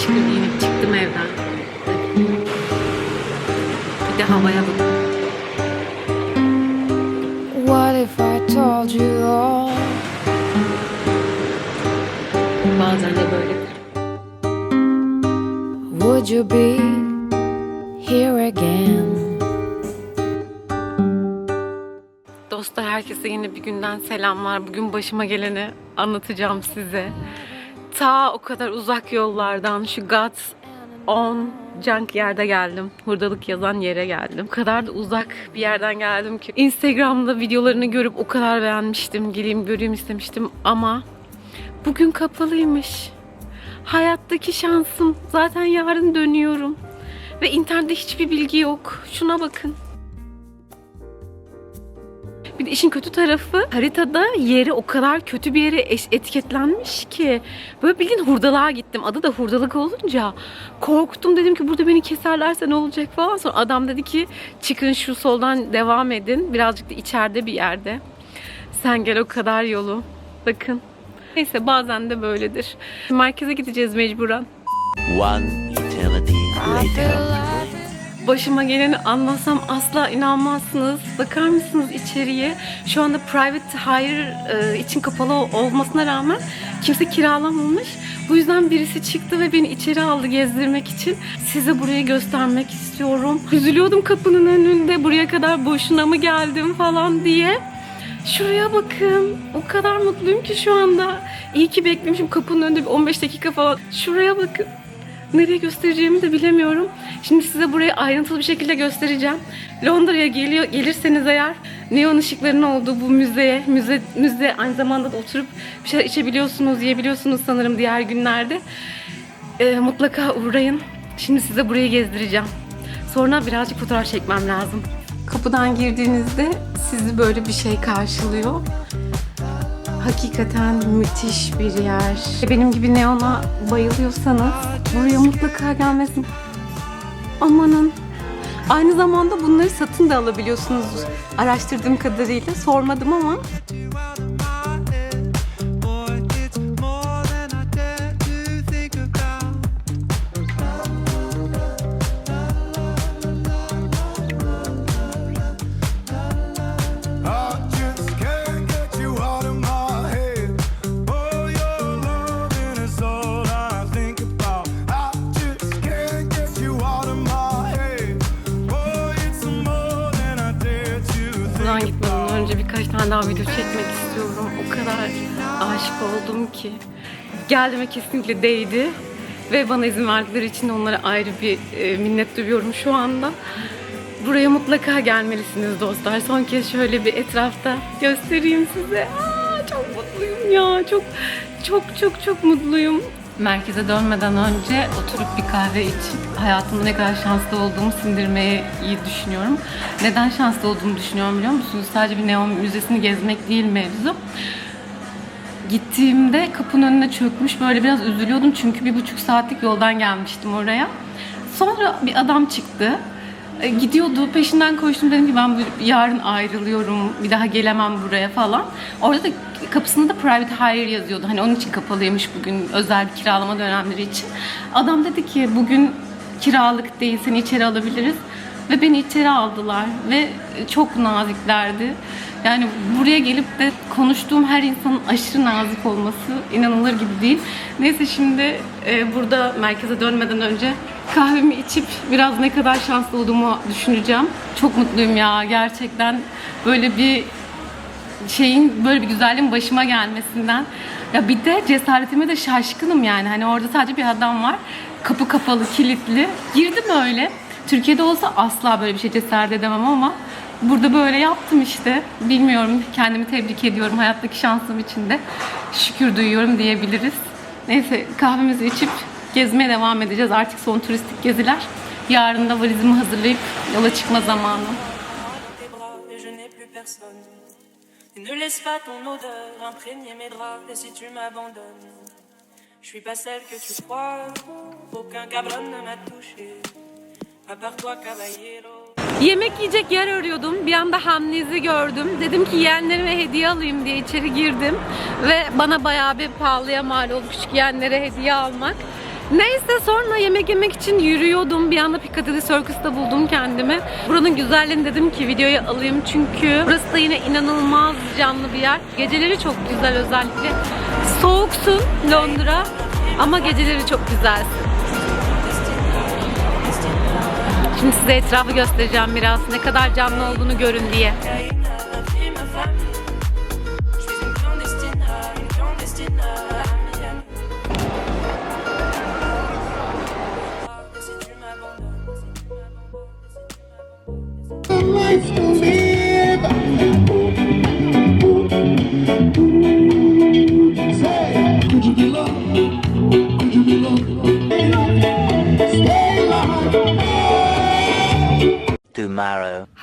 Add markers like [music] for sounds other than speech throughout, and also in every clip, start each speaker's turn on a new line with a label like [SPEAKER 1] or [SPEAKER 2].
[SPEAKER 1] şıkır giyinip çıktım evden. Bir de havaya bak.
[SPEAKER 2] What if I told you all?
[SPEAKER 1] Bazen de böyle.
[SPEAKER 2] Would you be here again?
[SPEAKER 1] Dostlar herkese yeni bir günden selamlar. Bugün başıma geleni anlatacağım size. Ta o kadar uzak yollardan şu God on junk yerde geldim. Hurdalık yazan yere geldim. O kadar da uzak bir yerden geldim ki. Instagram'da videolarını görüp o kadar beğenmiştim. Geleyim göreyim istemiştim ama bugün kapalıymış. Hayattaki şansım. Zaten yarın dönüyorum. Ve internette hiçbir bilgi yok. Şuna bakın. Bir de işin kötü tarafı haritada yeri o kadar kötü bir yere etiketlenmiş ki böyle bildiğin hurdalığa gittim. Adı da hurdalık olunca korktum dedim ki burada beni keserlerse ne olacak falan. Sonra adam dedi ki çıkın şu soldan devam edin. Birazcık da içeride bir yerde. Sen gel o kadar yolu. Bakın. Neyse bazen de böyledir. Merkeze gideceğiz mecburen.
[SPEAKER 3] One eternity later.
[SPEAKER 1] Başıma geleni anlatsam asla inanmazsınız. Bakar mısınız içeriye? Şu anda private hire e, için kapalı olmasına rağmen kimse kiralamamış. Bu yüzden birisi çıktı ve beni içeri aldı gezdirmek için. Size burayı göstermek istiyorum. Üzülüyordum kapının önünde buraya kadar boşuna mı geldim falan diye. Şuraya bakın. O kadar mutluyum ki şu anda. İyi ki beklemişim kapının önünde bir 15 dakika falan. Şuraya bakın. Nereye göstereceğimi de bilemiyorum. Şimdi size burayı ayrıntılı bir şekilde göstereceğim. Londra'ya geliyor gelirseniz eğer neon ışıkların olduğu bu müzeye, müze, müze aynı zamanda da oturup bir şeyler içebiliyorsunuz, yiyebiliyorsunuz sanırım diğer günlerde. Ee, mutlaka uğrayın. Şimdi size burayı gezdireceğim. Sonra birazcık fotoğraf çekmem lazım. Kapıdan girdiğinizde sizi böyle bir şey karşılıyor. Hakikaten müthiş bir yer. Benim gibi neona bayılıyorsanız buraya mutlaka gelmesin. Amanın. Aynı zamanda bunları satın da alabiliyorsunuz. Araştırdığım kadarıyla sormadım ama önce birkaç tane daha video çekmek istiyorum. O kadar aşık oldum ki. Geldiğime kesinlikle değdi. Ve bana izin verdikleri için onlara ayrı bir e, minnet duyuyorum şu anda. Buraya mutlaka gelmelisiniz dostlar. Son kez şöyle bir etrafta göstereyim size. Aa, çok mutluyum ya. Çok çok çok çok mutluyum. Merkeze dönmeden önce oturup bir kahve içip hayatımda ne kadar şanslı olduğumu sindirmeyi iyi düşünüyorum. Neden şanslı olduğumu düşünüyorum biliyor musunuz? Sadece bir neon müzesini gezmek değil mevzu. Gittiğimde kapının önüne çökmüş böyle biraz üzülüyordum çünkü bir buçuk saatlik yoldan gelmiştim oraya. Sonra bir adam çıktı. E, Gidiyordu peşinden koştum dedim ki ben yarın ayrılıyorum bir daha gelemem buraya falan. Orada da kapısında da private hire yazıyordu. Hani onun için kapalıymış bugün özel bir kiralama dönemleri için. Adam dedi ki bugün kiralık değil seni içeri alabiliriz. Ve beni içeri aldılar ve çok naziklerdi. Yani buraya gelip de konuştuğum her insanın aşırı nazik olması inanılır gibi değil. Neyse şimdi e, burada merkeze dönmeden önce kahvemi içip biraz ne kadar şanslı olduğumu düşüneceğim. Çok mutluyum ya gerçekten böyle bir şeyin böyle bir güzelliğin başıma gelmesinden. Ya bir de cesaretime de şaşkınım yani. Hani orada sadece bir adam var. Kapı kapalı, kilitli. Girdim öyle. Türkiye'de olsa asla böyle bir şey cesaret edemem ama burada böyle yaptım işte. Bilmiyorum kendimi tebrik ediyorum hayattaki şansım için de. Şükür duyuyorum diyebiliriz. Neyse kahvemizi içip gezmeye devam edeceğiz. Artık son turistik geziler. Yarın da valizimi hazırlayıp yola çıkma zamanı.
[SPEAKER 4] ne laisse pas ton odeur imprégner mes draps. Et si tu m'abandonnes, je suis pas celle que tu crois. Aucun cabron ne m'a touché. À part toi, caballero.
[SPEAKER 1] Yemek yiyecek yer arıyordum. Bir anda Hamlez'i gördüm. Dedim ki yeğenlerime hediye alayım diye içeri girdim. Ve bana bayağı bir pahalıya mal oldu küçük yeğenlere hediye almak. Neyse sonra yemek yemek için yürüyordum. Bir anda Piccadilly Circus'ta buldum kendimi. Buranın güzelliğini dedim ki videoya alayım çünkü burası da yine inanılmaz canlı bir yer. Geceleri çok güzel özellikle. Soğuksun Londra ama geceleri çok güzelsin. Şimdi size etrafı göstereceğim biraz. Ne kadar canlı olduğunu görün diye.
[SPEAKER 4] Fille, ma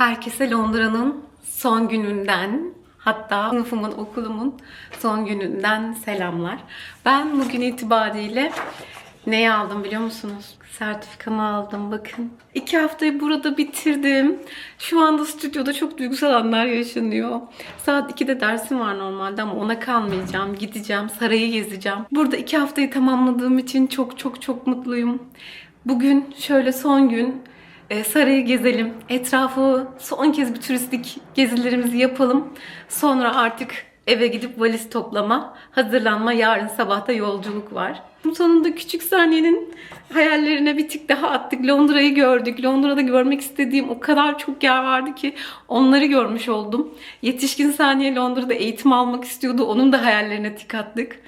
[SPEAKER 1] Herkese Londra'nın son gününden hatta sınıfımın, okulumun son gününden selamlar. Ben bugün itibariyle neyi aldım biliyor musunuz? Sertifikamı aldım bakın. İki haftayı burada bitirdim. Şu anda stüdyoda çok duygusal anlar yaşanıyor. Saat 2'de dersim var normalde ama ona kalmayacağım. Gideceğim, sarayı gezeceğim. Burada iki haftayı tamamladığım için çok çok çok mutluyum. Bugün şöyle son gün sarayı gezelim. Etrafı son kez bir turistik gezilerimizi yapalım. Sonra artık eve gidip valiz toplama, hazırlanma. Yarın sabahta yolculuk var. Sonunda küçük saniyenin hayallerine bir tık daha attık. Londra'yı gördük. Londra'da görmek istediğim o kadar çok yer vardı ki onları görmüş oldum. Yetişkin saniye Londra'da eğitim almak istiyordu. Onun da hayallerine tik attık.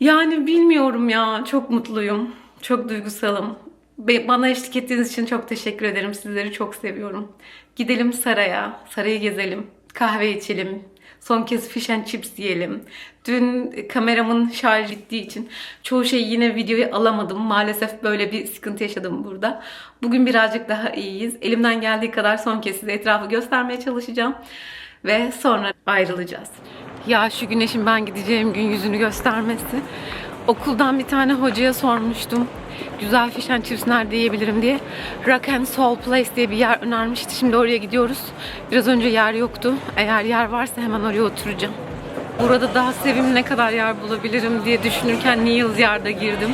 [SPEAKER 1] Yani bilmiyorum ya. Çok mutluyum. Çok duygusalım. Bana eşlik ettiğiniz için çok teşekkür ederim. Sizleri çok seviyorum. Gidelim saraya. Sarayı gezelim. Kahve içelim. Son kez fish and chips yiyelim. Dün kameramın şarj bittiği için çoğu şeyi yine videoya alamadım. Maalesef böyle bir sıkıntı yaşadım burada. Bugün birazcık daha iyiyiz. Elimden geldiği kadar son kez size etrafı göstermeye çalışacağım. Ve sonra ayrılacağız. Ya şu güneşin ben gideceğim gün yüzünü göstermesi. Okuldan bir tane hocaya sormuştum. Güzel fish and nerede yiyebilirim diye. Rock and Soul Place diye bir yer önermişti. Şimdi oraya gidiyoruz. Biraz önce yer yoktu. Eğer yer varsa hemen oraya oturacağım. Burada daha sevimli ne kadar yer bulabilirim diye düşünürken Neil's Yard'a girdim.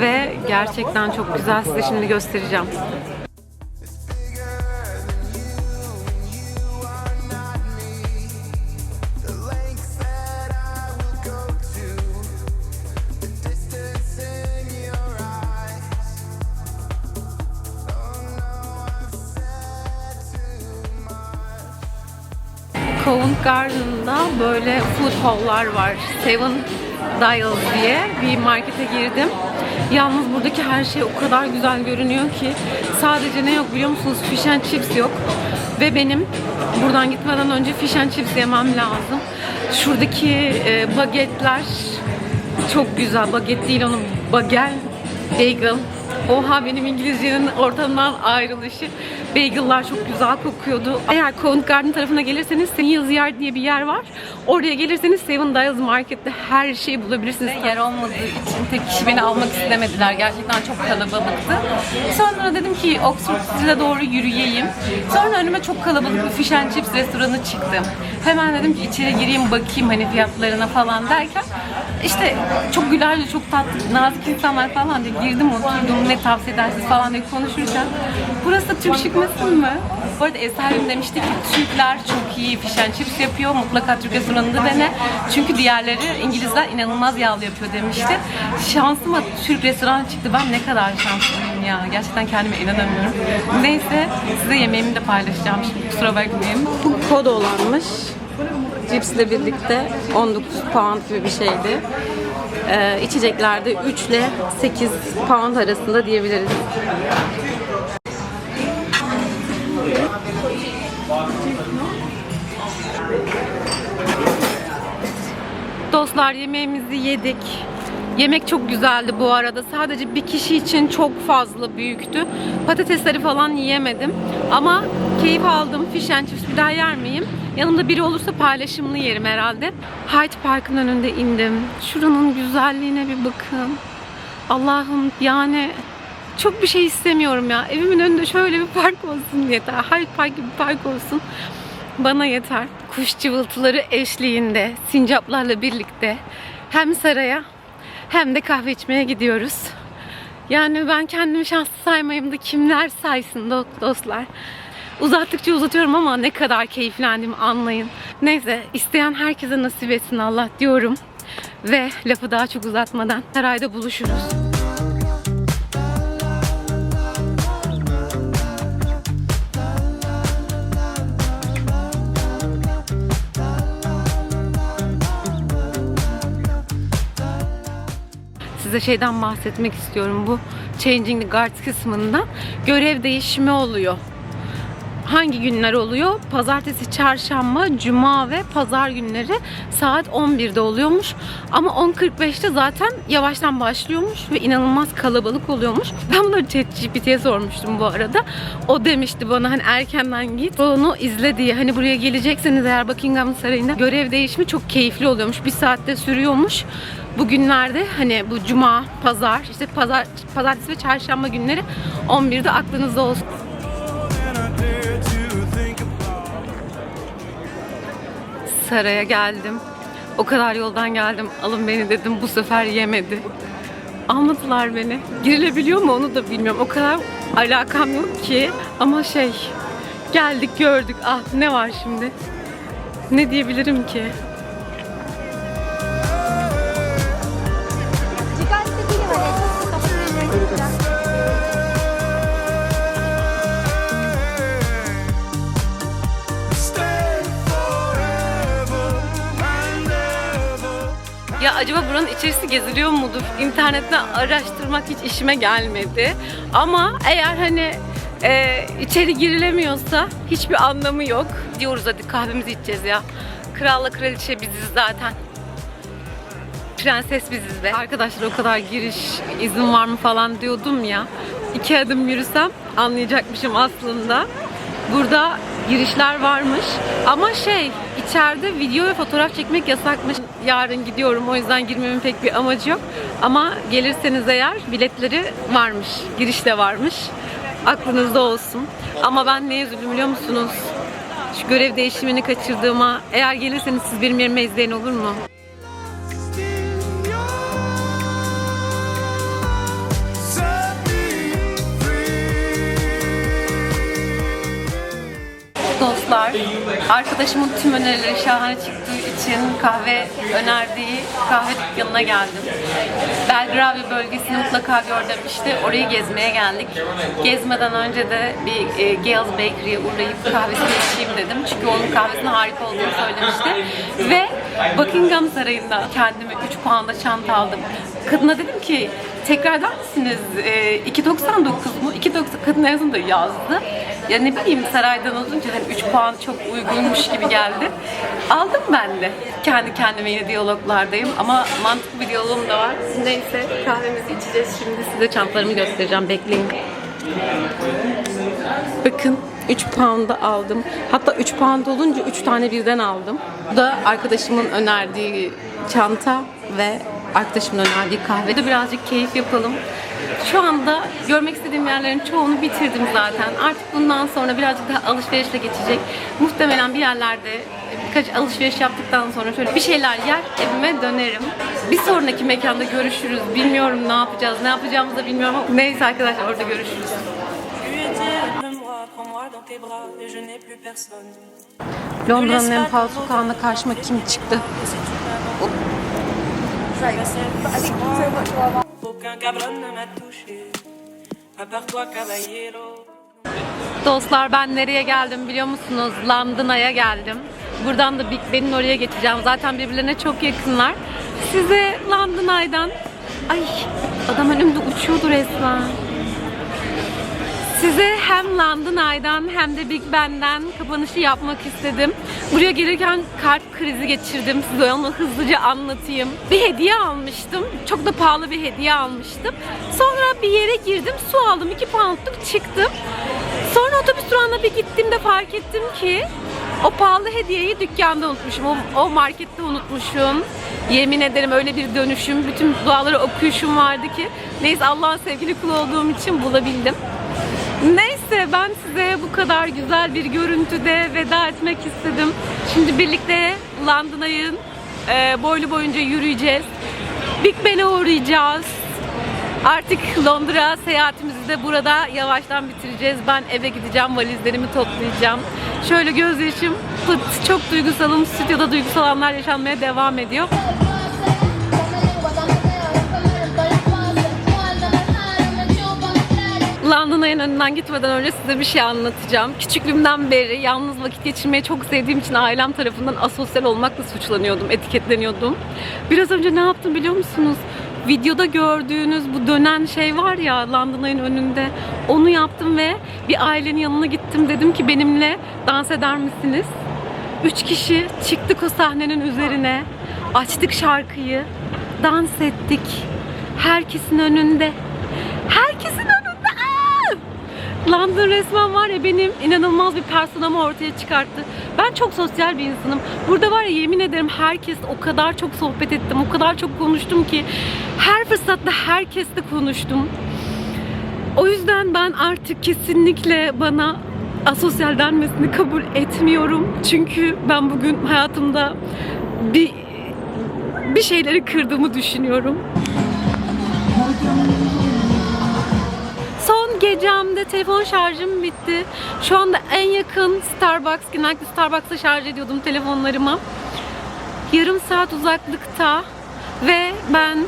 [SPEAKER 1] Ve gerçekten çok güzel. Size şimdi göstereceğim. Garden'da böyle food hall'lar var. Seven Dials diye bir markete girdim. Yalnız buradaki her şey o kadar güzel görünüyor ki sadece ne yok biliyor musunuz? Fish and chips yok. Ve benim buradan gitmeden önce fish and chips yemem lazım. Şuradaki e, bagetler çok güzel. Baget değil onun bagel, bagel. Oha benim İngilizcenin ortamdan ayrılışı. Bagel'lar çok güzel kokuyordu. Eğer Covent Garden tarafına gelirseniz Neil's Yard diye bir yer var. Oraya gelirseniz Seven Dials Market'te her şeyi bulabilirsiniz. yer olmadığı için tek kişi beni almak istemediler. Gerçekten çok kalabalıktı. Sonra dedim ki Oxford Street'e doğru yürüyeyim. Sonra önüme çok kalabalık bir fish restoranı çıktı. Hemen dedim ki içeri gireyim bakayım hani fiyatlarına falan derken işte çok gülerli, çok tatlı, nazik insanlar falan diye girdim oturdum ne tavsiye edersiniz falan diye konuşurken burası Türk çıkmasın mı? Bu arada sahibim demişti ki Türkler çok iyi and chips yapıyor. Mutlaka Türk restoranında dene. Çünkü diğerleri İngilizler inanılmaz yağlı yapıyor demişti. Şansıma Türk restoranı çıktı. Ben ne kadar şanslıyım ya. Gerçekten kendime inanamıyorum. Neyse size yemeğimi de paylaşacağım şimdi. Kusura bakmayın. Kod olanmış. Cipsle birlikte 19 pound gibi bir şeydi. Ee, içeceklerde 3 ile 8 pound arasında diyebiliriz. Dostlar yemeğimizi yedik. Yemek çok güzeldi bu arada. Sadece bir kişi için çok fazla büyüktü. Patatesleri falan yiyemedim. Ama keyif aldım. Fish and chips bir daha yer miyim? Yanımda biri olursa paylaşımlı yerim herhalde. Hyde Park'ın önünde indim. Şuranın güzelliğine bir bakın. Allah'ım yani çok bir şey istemiyorum ya. Evimin önünde şöyle bir park olsun yeter. Hyde Park gibi bir park olsun. Bana yeter. Kuş cıvıltıları eşliğinde, sincaplarla birlikte hem saraya hem de kahve içmeye gidiyoruz. Yani ben kendimi şanslı saymayayım da kimler saysın do- dostlar. Uzattıkça uzatıyorum ama ne kadar keyiflendiğimi anlayın. Neyse isteyen herkese nasip etsin Allah diyorum. Ve lafı daha çok uzatmadan sarayda buluşuruz. Size şeyden bahsetmek istiyorum. Bu Changing the Guards kısmında görev değişimi oluyor. Hangi günler oluyor? Pazartesi, çarşamba, cuma ve pazar günleri saat 11'de oluyormuş. Ama 10.45'te zaten yavaştan başlıyormuş ve inanılmaz kalabalık oluyormuş. Ben bunu ChatGPT'ye sormuştum bu arada. O demişti bana hani erkenden git onu izle diye. Hani buraya gelecekseniz eğer Buckingham Sarayı'nda görev değişimi çok keyifli oluyormuş. Bir saatte sürüyormuş. Bugünlerde hani bu cuma, pazar, işte pazar, pazartesi ve çarşamba günleri 11'de aklınızda olsun. Saraya geldim. O kadar yoldan geldim. Alın beni dedim. Bu sefer yemedi. Almadılar beni. Girilebiliyor mu onu da bilmiyorum. O kadar alakam yok ki. Ama şey geldik gördük. Ah ne var şimdi? Ne diyebilirim ki? Acaba buranın içerisi geziliyor mudur? İnternetten araştırmak hiç işime gelmedi. Ama eğer hani e, içeri girilemiyorsa hiçbir anlamı yok. Diyoruz hadi kahvemizi içeceğiz ya. Kralla kraliçe biziz zaten. Prenses biziz be. Arkadaşlar o kadar giriş izin var mı falan diyordum ya. İki adım yürüsem anlayacakmışım aslında. Burada girişler varmış. Ama şey içeride video ve fotoğraf çekmek yasakmış. Yarın gidiyorum o yüzden girmemin pek bir amacı yok. Ama gelirseniz eğer biletleri varmış. Giriş de varmış. Aklınızda olsun. Ama ben neye üzüldüm biliyor musunuz? Şu görev değişimini kaçırdığıma. Eğer gelirseniz siz benim yerime izleyin olur mu? Dostlar, arkadaşımın tüm önerileri şahane çıktığı için kahve önerdiği kahve dükkanına geldim. Belgravia bölgesini mutlaka gör demişti. Orayı gezmeye geldik. Gezmeden önce de bir e, Gales Bakery'e uğrayıp kahvesini içeyim dedim. Çünkü onun kahvesinin harika olduğunu söylemişti. Ve Buckingham Sarayı'nda kendime 3 puanla çanta aldım. Kadına dedim ki tekrardan mısınız? E, 2.99 mu? 2.90 kadın en sonunda yazdı. Ya ne bileyim saraydan olunca hani 3 puan çok uygunmuş gibi geldi. Aldım ben de. Kendi kendime yine diyaloglardayım ama mantıklı bir diyalogum da var. Neyse kahvemizi içeceğiz şimdi. Size çantalarımı göstereceğim. Bekleyin. Bakın 3 pound'a aldım. Hatta 3 pound olunca 3 tane birden aldım. Bu da arkadaşımın önerdiği çanta ve arkadaşımın önerdiği kahve. Birazcık keyif yapalım. Şu anda görmek istediğim yerlerin çoğunu bitirdim zaten. Artık bundan sonra birazcık daha alışverişle geçecek. Muhtemelen bir yerlerde birkaç alışveriş yaptıktan sonra şöyle bir şeyler yer evime dönerim. Bir sonraki mekanda görüşürüz. Bilmiyorum ne yapacağız, ne yapacağımızı da bilmiyorum ama neyse arkadaşlar orada görüşürüz. Londra'nın en pahalı sokağında karşıma kim çıktı?
[SPEAKER 4] Aucun cabron ne m'a touché, à part toi, caballero.
[SPEAKER 1] Dostlar ben nereye geldim biliyor musunuz? London'a geldim. Buradan da Big Ben'in oraya geçeceğim. Zaten birbirlerine çok yakınlar. Size London Eye'dan... Ay adam önümde uçuyordu resmen. Size hem London Eye'dan hem de Big Ben'den kapanışı yapmak istedim. Buraya gelirken kalp krizi geçirdim. Size onu hızlıca anlatayım. Bir hediye almıştım. Çok da pahalı bir hediye almıştım. Sonra bir yere girdim. Su aldım. 2 poundluk çıktım. Sonra otobüs durağına bir gittiğimde fark ettim ki o pahalı hediyeyi dükkanda unutmuşum. O, o markette unutmuşum. Yemin ederim öyle bir dönüşüm, bütün duaları okuyuşum vardı ki. Neyse Allah'ın sevgili kulu olduğum için bulabildim. Neyse ben size bu kadar güzel bir görüntüde veda etmek istedim. Şimdi birlikte London'ayın e, boylu boyunca yürüyeceğiz. Big Ben'e uğrayacağız. Artık Londra seyahatimizi de burada yavaştan bitireceğiz. Ben eve gideceğim, valizlerimi toplayacağım. Şöyle gözyaşım pıt, çok duygusalım. Stüdyoda duygusal anlar yaşanmaya devam ediyor. London Eye'nin önünden gitmeden önce size bir şey anlatacağım. Küçüklüğümden beri yalnız vakit geçirmeyi çok sevdiğim için ailem tarafından asosyal olmakla suçlanıyordum, etiketleniyordum. Biraz önce ne yaptım biliyor musunuz? Videoda gördüğünüz bu dönen şey var ya London Eye'nin önünde. Onu yaptım ve bir ailenin yanına gittim. Dedim ki benimle dans eder misiniz? Üç kişi çıktık o sahnenin üzerine. Açtık şarkıyı. Dans ettik. Herkesin önünde. Herkesin önünde. London resmen var ya benim inanılmaz bir personamı ortaya çıkarttı. Ben çok sosyal bir insanım. Burada var ya yemin ederim herkes o kadar çok sohbet ettim, o kadar çok konuştum ki her fırsatta herkesle konuştum. O yüzden ben artık kesinlikle bana asosyal denmesini kabul etmiyorum. Çünkü ben bugün hayatımda bir bir şeyleri kırdığımı düşünüyorum. Gecemde telefon şarjım bitti. Şu anda en yakın Starbucks, genellikle Starbucks'ta şarj ediyordum telefonlarımı. Yarım saat uzaklıkta ve ben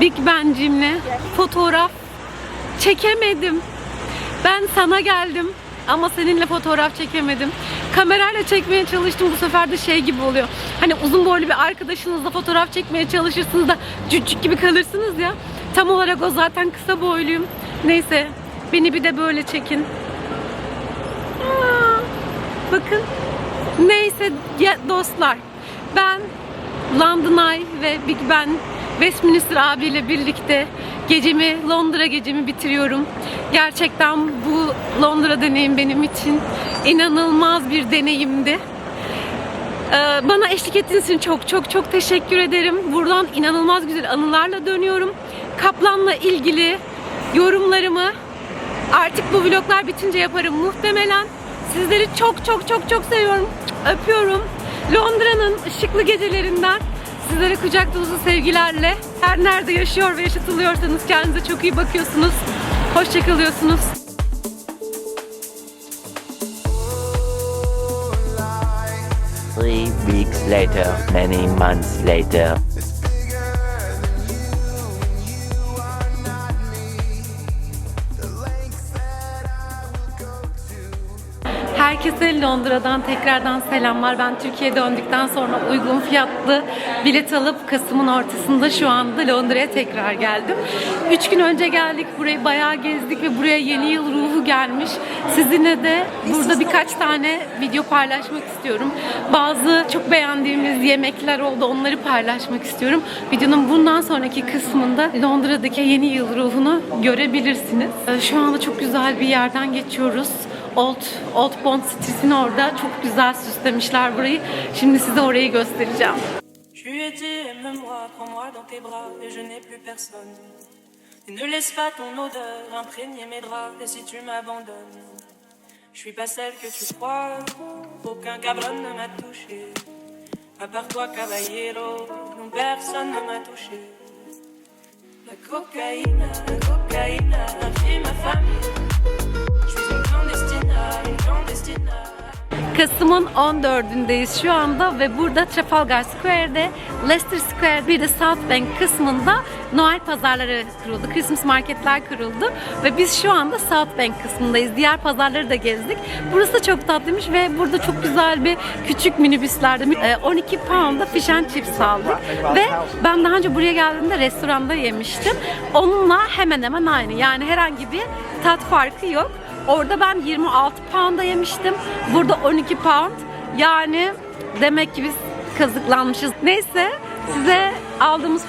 [SPEAKER 1] Big Ben'cimle fotoğraf çekemedim. Ben sana geldim ama seninle fotoğraf çekemedim. Kamerayla çekmeye çalıştım bu sefer de şey gibi oluyor. Hani uzun boylu bir arkadaşınızla fotoğraf çekmeye çalışırsınız da cüccük gibi kalırsınız ya. Tam olarak o zaten kısa boyluyum. Neyse beni bir de böyle çekin. Aa, bakın. Neyse ya- dostlar. Ben London Eye ve Big Ben Westminster abiyle birlikte gecemi, Londra gecemi bitiriyorum. Gerçekten bu Londra deneyim benim için inanılmaz bir deneyimdi. Ee, Bana eşlik ettiğiniz için çok çok çok teşekkür ederim. Buradan inanılmaz güzel anılarla dönüyorum. Kaplan'la ilgili yorumlarımı artık bu vloglar bitince yaparım muhtemelen. Sizleri çok çok çok çok seviyorum. Öpüyorum. Londra'nın ışıklı gecelerinden sizlere kucak dolusu sevgilerle her nerede yaşıyor ve yaşatılıyorsanız kendinize çok iyi bakıyorsunuz. Hoşçakalıyorsunuz.
[SPEAKER 3] Three weeks later, many months later.
[SPEAKER 1] Herkese Londra'dan tekrardan selamlar. Ben Türkiye'ye döndükten sonra uygun fiyatlı bilet alıp Kasım'ın ortasında şu anda Londra'ya tekrar geldim. Üç gün önce geldik. Burayı bayağı gezdik ve buraya yeni yıl ruhu gelmiş. Sizinle de burada birkaç tane video paylaşmak istiyorum. Bazı çok beğendiğimiz yemekler oldu. Onları paylaşmak istiyorum. Videonun bundan sonraki kısmında Londra'daki yeni yıl ruhunu görebilirsiniz. Şu anda çok güzel bir yerden geçiyoruz. Old, Old orada çok güzel süslemişler burayı. Şimdi size orayı göstereceğim.
[SPEAKER 4] Je lui ai dit, aime-moi, prends-moi dans tes bras, et je n'ai plus personne. Et ne laisse pas ton odeur imprégner mes draps, et si tu m'abandonnes, je suis pas celle que tu crois, aucun cabron ne m'a touché. À part toi, caballero, non, personne ne m'a touché. La cocaïne, la cocaïne,
[SPEAKER 1] Kasım'ın 14'ündeyiz şu anda ve burada Trafalgar Square'de, Leicester Square bir de South Bank kısmında Noel pazarları kuruldu. Christmas marketler kuruldu ve biz şu anda South Bank kısmındayız. Diğer pazarları da gezdik. Burası da çok tatlıymış ve burada çok güzel bir küçük minibüslerde e, 12 pound'a fish and chips aldık. Ve ben daha önce buraya geldiğimde restoranda yemiştim. Onunla hemen hemen aynı. Yani herhangi bir tat farkı yok. Orada ben 26 pound'a yemiştim. Burada 12 pound. Yani demek ki biz kazıklanmışız. Neyse size aldığımız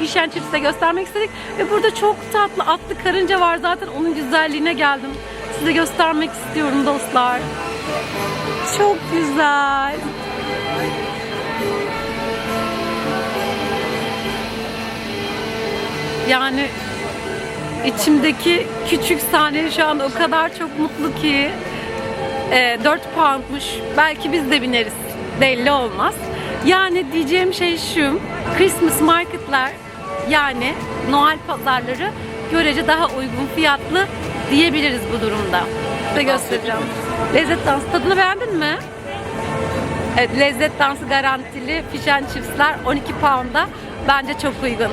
[SPEAKER 1] fish- and chips'e göstermek istedik. Ve burada çok tatlı atlı karınca var zaten onun güzelliğine geldim. Size göstermek istiyorum dostlar. Çok güzel. Yani içimdeki küçük saniye şu anda o kadar çok mutlu ki e, 4 poundmuş. Belki biz de bineriz. Belli olmaz. Yani diyeceğim şey şu. Christmas marketler yani Noel pazarları görece daha uygun fiyatlı diyebiliriz bu durumda. Size göstereceğim. Lezzet dansı tadını beğendin mi? Evet, lezzet dansı garantili fish and chipsler 12 pound'a bence çok uygun.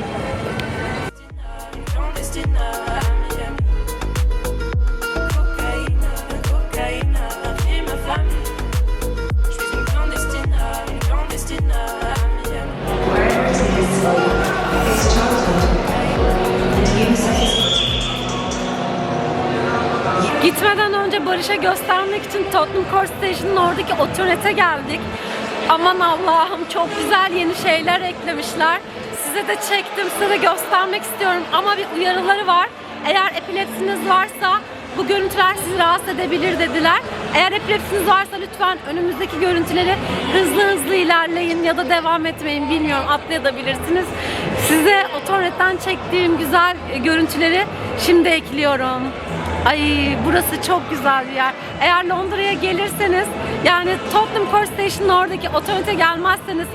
[SPEAKER 1] Gitmeden önce Barış'a göstermek için Tottenham Court Station'ın oradaki otorite geldik. Aman Allah'ım çok güzel yeni şeyler eklemişler. Size de çektim, size göstermek istiyorum ama bir uyarıları var. Eğer epilepsiniz varsa bu görüntüler sizi rahatsız edebilir dediler. Eğer epilepsiniz varsa lütfen önümüzdeki görüntüleri hızlı hızlı ilerleyin ya da devam etmeyin bilmiyorum atlayabilirsiniz. Size otonetten çektiğim güzel e, görüntüleri şimdi ekliyorum. Ay burası çok güzel bir yer. Eğer Londra'ya gelirseniz yani Tottenham Court Station'ın oradaki otorite gelmezseniz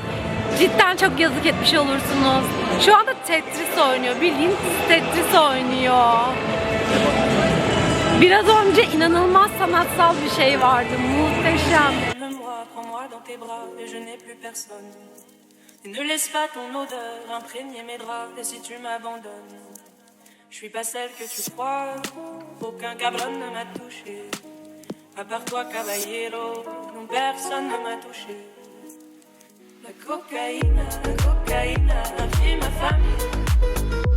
[SPEAKER 1] cidden çok yazık etmiş olursunuz. Şu anda Tetris oynuyor. Bildiğin Tetris oynuyor. Biraz önce inanılmaz sanatsal bir şey vardı. Muhteşem.
[SPEAKER 4] Ne laisse pas ton odeur imprégner mes draps et si tu m'abandonnes, je suis pas celle que tu crois. Aucun cabron ne m'a touché. À part toi, caballero, non personne ne m'a touché. La cocaïne, la cocaïne ma famille.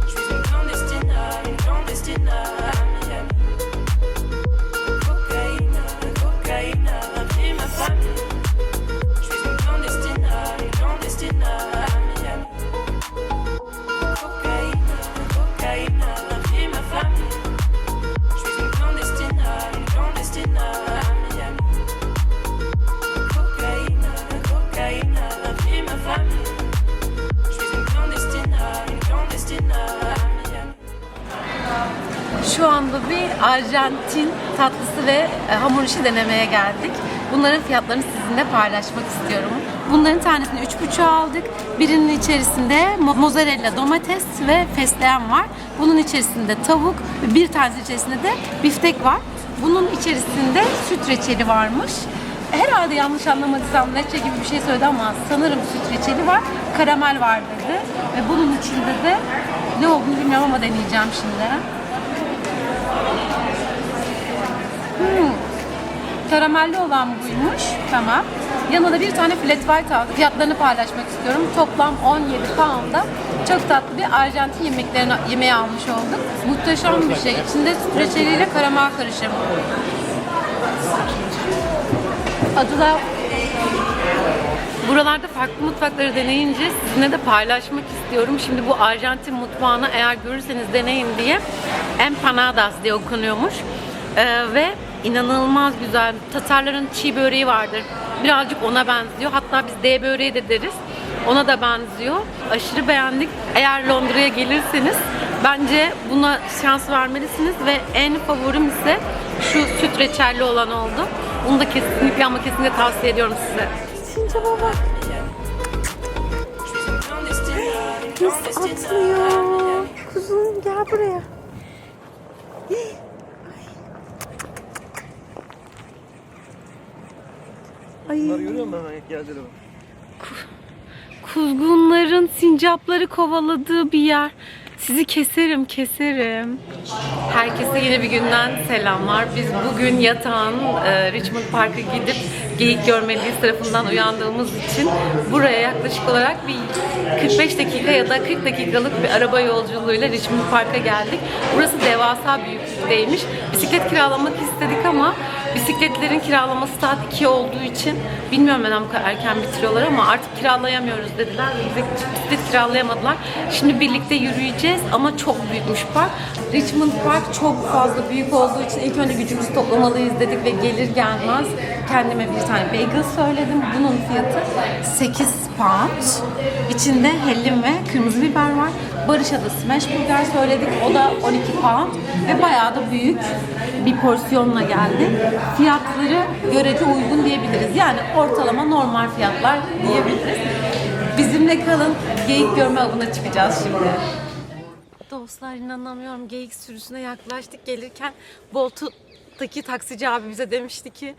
[SPEAKER 4] Je suis une clandestine, une clandestine
[SPEAKER 1] Şu anda bir Arjantin tatlısı ve e, hamur işi denemeye geldik. Bunların fiyatlarını sizinle paylaşmak istiyorum. Bunların tanesini 3,5 aldık. Birinin içerisinde mo- mozzarella, domates ve fesleğen var. Bunun içerisinde tavuk, bir tanesi içerisinde de biftek var. Bunun içerisinde süt reçeli varmış. Herhalde yanlış anlamadıysam leçe gibi bir şey söyledi ama sanırım süt reçeli var. Karamel var dedi. Ve bunun içinde de ne olduğunu bilmiyorum ama deneyeceğim şimdi. Hmm. Karamelli olan buymuş. Tamam. Yanına da bir tane flat white aldık. Fiyatlarını paylaşmak istiyorum. Toplam 17 pound'a çok tatlı bir Arjantin yemeklerini yemeği almış olduk. Muhteşem bir şey. İçinde süt reçeliyle karamel karışımı. Adı da Buralarda farklı mutfakları deneyince sizinle de paylaşmak istiyorum. Şimdi bu Arjantin mutfağını eğer görürseniz deneyin diye empanadas diye okunuyormuş. Ee, ve inanılmaz güzel. Tatarların çiğ böreği vardır. Birazcık ona benziyor. Hatta biz D böreği de deriz. Ona da benziyor. Aşırı beğendik. Eğer Londra'ya gelirseniz bence buna şans vermelisiniz ve en favorim ise şu süt reçelli olan oldu. Bunu da kesinlikle ama kesinlikle tavsiye ediyorum size. Sincap'a bak.
[SPEAKER 4] À Miami.
[SPEAKER 1] Kuzum gel buraya.
[SPEAKER 5] Bunları görüyor musun hemen geldiler?
[SPEAKER 1] Kuzgunların sincapları kovaladığı bir yer. Sizi keserim, keserim. Herkese yeni bir günden selamlar. Biz bugün yatağın e, Richmond Park'a gidip geyik görmeliyiz tarafından uyandığımız için buraya yaklaşık olarak bir 45 dakika ya da 40 dakikalık bir araba yolculuğuyla Richmond Park'a geldik. Burası devasa büyüklükteymiş. Bisiklet kiralamak istedik ama bisikletlerin kiralaması saat 2 olduğu için bilmiyorum neden bu kadar erken bitiriyorlar ama artık kiralayamıyoruz dediler ve bize bisiklet kiralayamadılar. Şimdi birlikte yürüyeceğiz ama çok büyükmüş park. Richmond Park çok fazla büyük olduğu için ilk önce gücümüzü toplamalıyız dedik ve gelir gelmez kendime bir tane bagel söyledim. Bunun fiyatı 8 pound. İçinde hellim ve kırmızı biber var. Barış'a da smash burger söyledik. O da 12 pound ve bayağı da büyük bir porsiyonla geldi. Fiyatları görece uygun diyebiliriz. Yani ortalama normal fiyatlar diyebiliriz. Bizimle kalın. Geyik görme avına çıkacağız şimdi. Dostlar inanamıyorum. Geyik sürüsüne yaklaştık. Gelirken Bolt'taki taksici abi bize demişti ki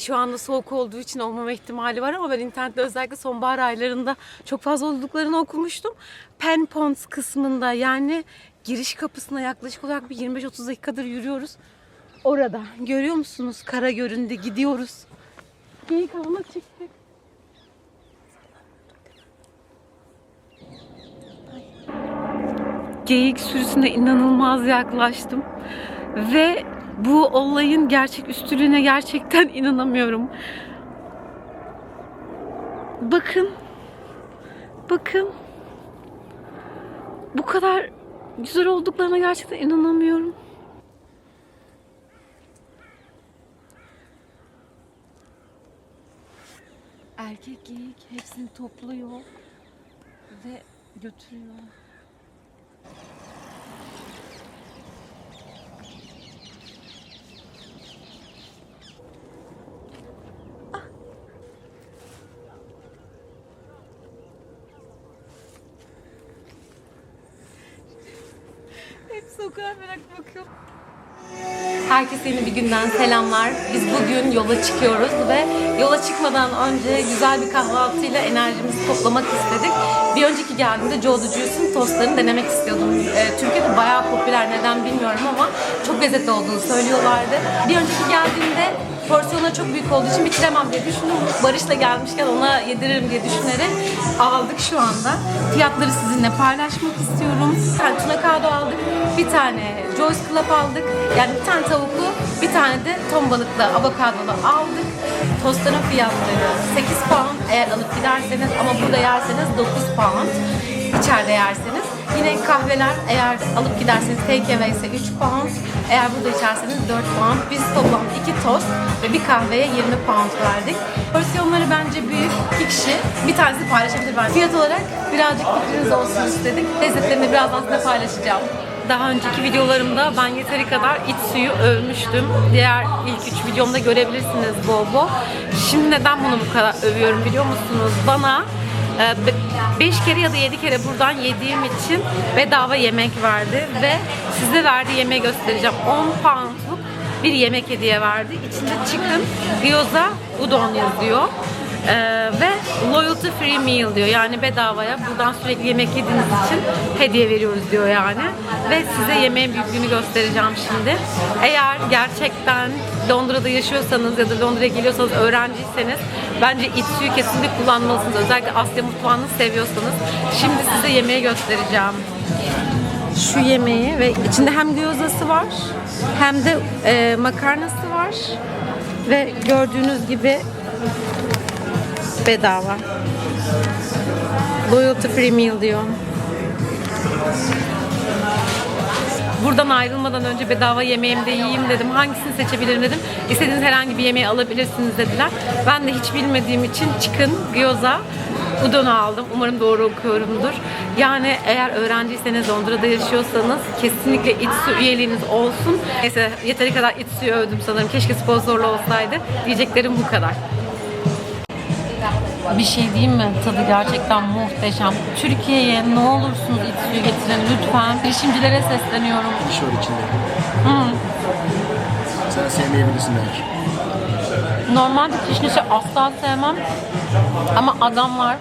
[SPEAKER 1] şu anda soğuk olduğu için olmama ihtimali var ama ben internette özellikle sonbahar aylarında çok fazla olduklarını okumuştum. Pen Ponds kısmında yani giriş kapısına yaklaşık olarak bir 25-30 dakikadır yürüyoruz. Orada görüyor musunuz? Kara göründü gidiyoruz. Geyik avına çıktık. geyik sürüsüne inanılmaz yaklaştım. Ve bu olayın gerçek üstülüğüne gerçekten [laughs] inanamıyorum. Bakın. Bakın. Bu kadar güzel olduklarına gerçekten inanamıyorum. Erkek geyik hepsini topluyor ve götürüyor. O kadar merak bakıyor. Herkese yeni bir günden selamlar. Biz bugün yola çıkıyoruz ve yola çıkmadan önce güzel bir kahvaltıyla enerjimizi toplamak istedik. Bir önceki geldiğimde Joe the Juice'un tostlarını denemek istiyordum. Ee, Türkiye'de bayağı popüler neden bilmiyorum ama çok lezzetli olduğunu söylüyorlardı. Bir önceki geldiğimde porsiyonları çok büyük olduğu için bitiremem diye düşündüm. Barış'la gelmişken ona yediririm diye düşünerek aldık şu anda. Fiyatları sizinle paylaşmak istiyorum. Bir tane tuna kağıdı aldık. Bir tane Joyce Club aldık. Yani bir tane tavuklu, bir tane de ton balıklı, avokadolu aldık. Tostların fiyatları 8 pound eğer alıp giderseniz ama burada yerseniz 9 pound içeride yerseniz. Yine kahveler eğer alıp giderseniz away ise 3 pound. Eğer burada içerseniz 4 pound. Biz toplam 2 tost ve bir kahveye 20 pound verdik. Porsiyonları bence büyük. İki kişi bir tanesi paylaşabilir bence. Fiyat olarak birazcık fikriniz olsun istedik. Lezzetlerini birazdan sizinle paylaşacağım. Daha önceki videolarımda ben yeteri kadar iç suyu övmüştüm. Diğer ilk üç videomda görebilirsiniz bol bol. Şimdi neden bunu bu kadar övüyorum biliyor musunuz? Bana 5 kere ya da 7 kere buradan yediğim için bedava yemek verdi ve size verdiği yemeği göstereceğim. 10 poundluk bir yemek hediye verdi. İçinde chicken, gyoza, udon yazıyor. Ee, ve loyalty free meal diyor. Yani bedavaya buradan sürekli yemek yediğiniz için hediye veriyoruz diyor yani. Ve size yemeğin büyüklüğünü göstereceğim şimdi. Eğer gerçekten Londra'da yaşıyorsanız ya da Londra'ya geliyorsanız öğrenciyseniz bence iç suyu kesinlikle kullanmalısınız. Özellikle Asya mutfağını seviyorsanız. Şimdi size yemeği göstereceğim. Şu yemeği ve içinde hem gyozası var hem de e, makarnası var. Ve gördüğünüz gibi bedava. Loyalty free meal diyor. Buradan ayrılmadan önce bedava yemeğimi de yiyeyim dedim. Hangisini seçebilirim dedim. İstediğiniz herhangi bir yemeği alabilirsiniz dediler. Ben de hiç bilmediğim için chicken, gyoza, udon'u aldım. Umarım doğru okuyorumdur. Yani eğer öğrenciyseniz Londra'da yaşıyorsanız kesinlikle iç su üyeliğiniz olsun. Neyse yeteri kadar iç suyu övdüm sanırım. Keşke sponsorlu olsaydı. Diyeceklerim bu kadar. Bir şey diyeyim mi? Tadı gerçekten muhteşem. Türkiye'ye ne olursunuz iç suyu getirin lütfen. Girişimcilere sesleniyorum.
[SPEAKER 6] Diş var içinde. Sen sevmeyebilirsin belki.
[SPEAKER 1] Normalde kişnişi asla sevmem. Ama adamlar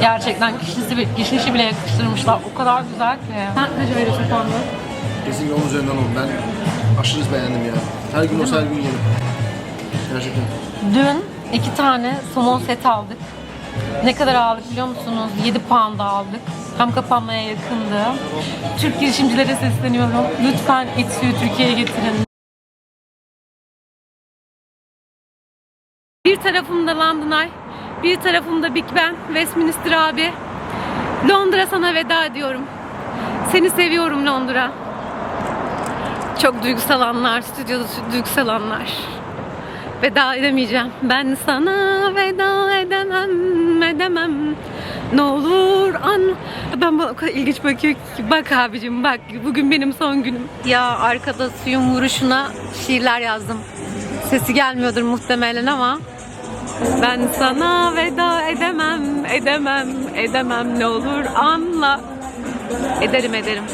[SPEAKER 1] gerçekten kişnişi, kişnişi bile yakıştırmışlar. O kadar güzel ki. Sen kaç veriyorsun puanı?
[SPEAKER 6] Kesinlikle 10 üzerinden 10. Ben aşırı beğendim ya. Her gün olsa her gün yerim. Gerçekten.
[SPEAKER 1] Dün iki tane somon seti aldık. Ne kadar aldık biliyor musunuz? 7 pound aldık. Tam kapanmaya yakındı. Türk girişimcilere sesleniyorum. Lütfen iç suyu Türkiye'ye getirin. Bir tarafımda London Eye, bir tarafımda Big Ben, Westminster abi. Londra sana veda ediyorum. Seni seviyorum Londra. Çok duygusal anlar, stüdyoda duygusal anlar. Veda edemeyeceğim. Ben sana veda edemem, edemem. Ne olur an... Ben bana o kadar ilginç bakıyor ki. Bak abicim bak bugün benim son günüm. Ya arkada suyun vuruşuna şiirler yazdım. Sesi gelmiyordur muhtemelen ama ben sana veda edemem, edemem, edemem ne olur anla. Ederim ederim.